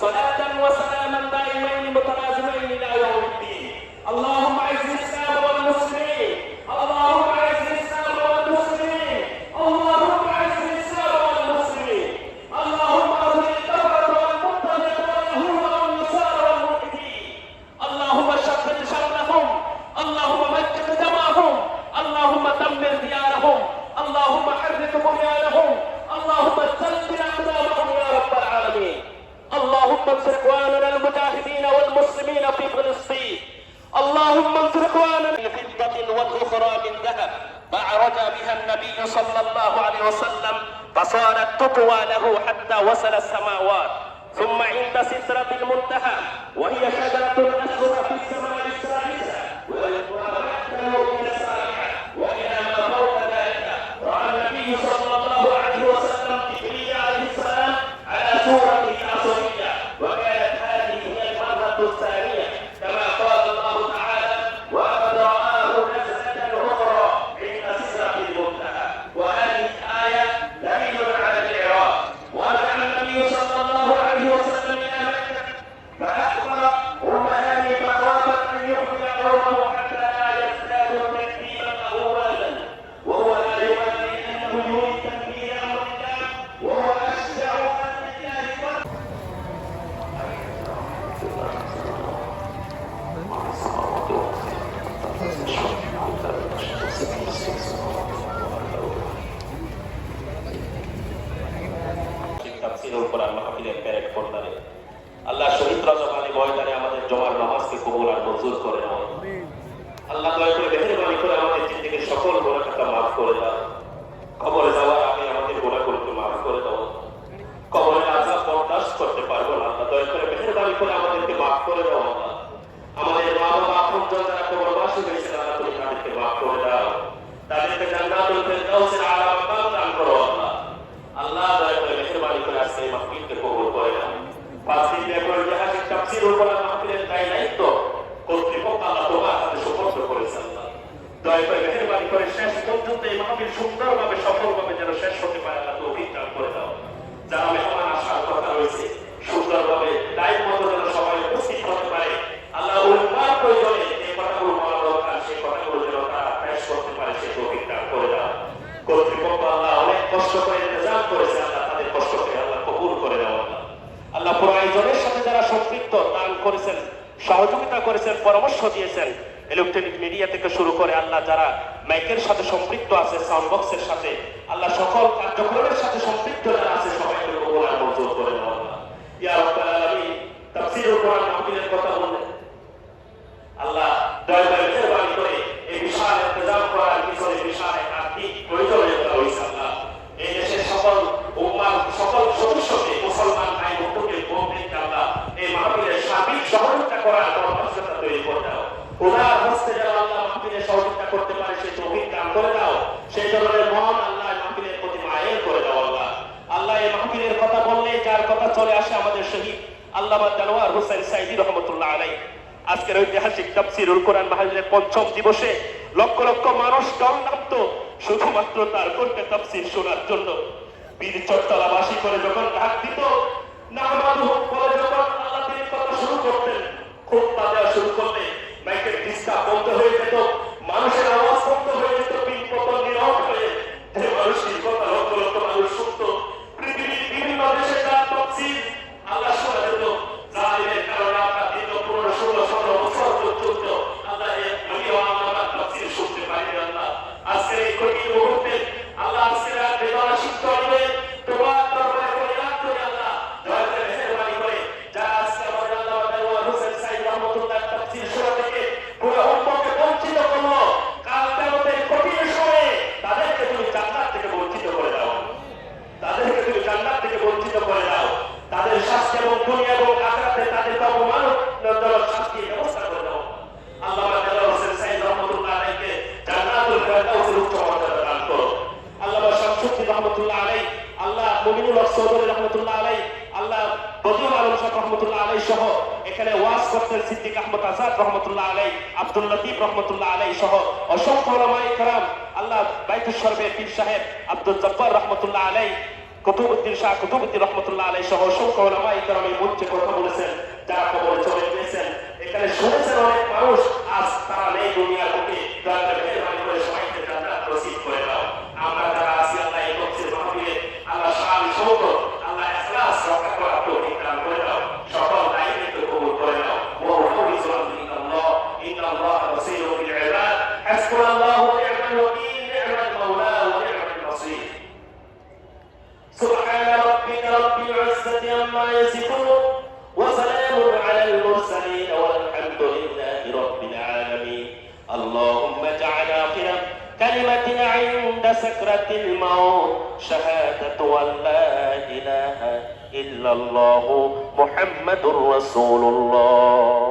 صلاة وسلاما النبي صلى الله عليه وسلم فصارت تطوى له حتى وصل السماوات. ثم عند سدرة المنتهى وهي شجرة কোরআন মাহফিলের প্যারেড পর্দারে। আল্লাহ শহীদ রজবানী ময়দানে আমাদের জমার নামাজকে কবুল আর মঞ্জুর করে নাও আল্লাহ দয়া করে মেহরবানি করে আমাদের জিন্দিগির সকল করে খাতা মাফ করে দাও। কবরে যাওয়ার আগে আমাদের গোনাগুলোকে মাফ করে দাও কবরে আজাব বরদাস্ত করতে পারব না আল্লাহ দয়া করে মেহেরবানি করে আমাদেরকে মাফ করে দাও আল্লাহ আমাদের মা বাবা আপন যারা কবরবাসী হয়েছে আল্লাহ তুমি তাদেরকে মাফ করে দাও তাদেরকে জান্নাতুল ফেরদাউসের আলা মাকাম দান করো আল্লাহ আল্লাহ দয়া করে মেহেরবানি করে আজকে এই মাহফিলকে কবুল করে নাও পাঁচ দিন ব্যাপী কোরআন মাহফিলের দায় দায়িত্ব কর্তৃপক্ষ আল্লাহ তোমার হাতে সুপর্দ করেছে আল্লাহ দয়া করে মেহেরবানি করে শেষ পর্যন্ত এই মাহফিল সুন্দরভাবে, সফলভাবে যেন শেষ হতে পারে আল্লাহ তৌফিক দান করে দাও। যারা মেহমান আসার কথা রয়েছে, সুন্দরভাবে দায়িত্ব মতো যেন সবাই উপস্থিত হতে পারে, আল্লাহ উল্লার প্রয়োজনে যে কথাগুলো বলা দরকার, সেই কথাগুলো যেন তারা পেশ করতে পারে, সেই তৌফিক করে দাও। কর্তৃপক্ষ আল্লাহ অনেক কষ্ট করে ইন্তজাম করেছে আল্লাহ তাদের কষ্টকে আল্লাহ কবুল করে দাও আল্লাহ আল্লাহ পুরো আয়োজনের সাথে যারা সম্পৃক্ত দান করেছেন সহযোগিতা করেছেন, পরামর্শ দিয়েছেন। ইলেকট্রনিক মিডিয়া থেকে শুরু করে আল্লাহ যারা মাইকের সাথে সম্পৃক্ত আছে সাউন্ড বক্সের সাথে, আল্লাহ সকল কার্যক্রমের সাথে সম্পৃক্ত যারা আছে, সবাইকে কবুল মঞ্জুর করে ইয়া রাব্বাল আলামিন, তাফসীরুল কোরআন মাহফিলের কথা বললেন। আল্লাহ দয়া কোরআন পঞ্চম দিবসে লক্ষ লক্ষ মানুষ শুধুমাত্র তার কণ্ঠে তাফসির শোনার জন্য। বীর চট্টলাবাসী করে যখন ডাক দিত এখানে ওয়াজ করতেন সিদ্দিক আহমদ আজাদ রহমতুল্লাহ আলাই আব্দুল লতিফ রহমতুল্লাহ আলাই সহ অসংখ্য রমায় কারাম। আল্লাহ বাইতুল সরবের পীর সাহেব আব্দুল জব্বার রহমতুল্লাহ আলাই কুতুবুদ্দিন শাহ কুতুবুদ্দিন রহমতুল্লাহ আলাই সহ অসংখ্য রমায় কারাম এই মঞ্চে কথা বলেছেন, যারা বলেছেন عما يصفون وسلام على المرسلين والحمد لله رب العالمين. اللهم اجعل آخر كلمتنا عند سكرة الموت شهادة أن لا إله إلا الله محمد رسول الله.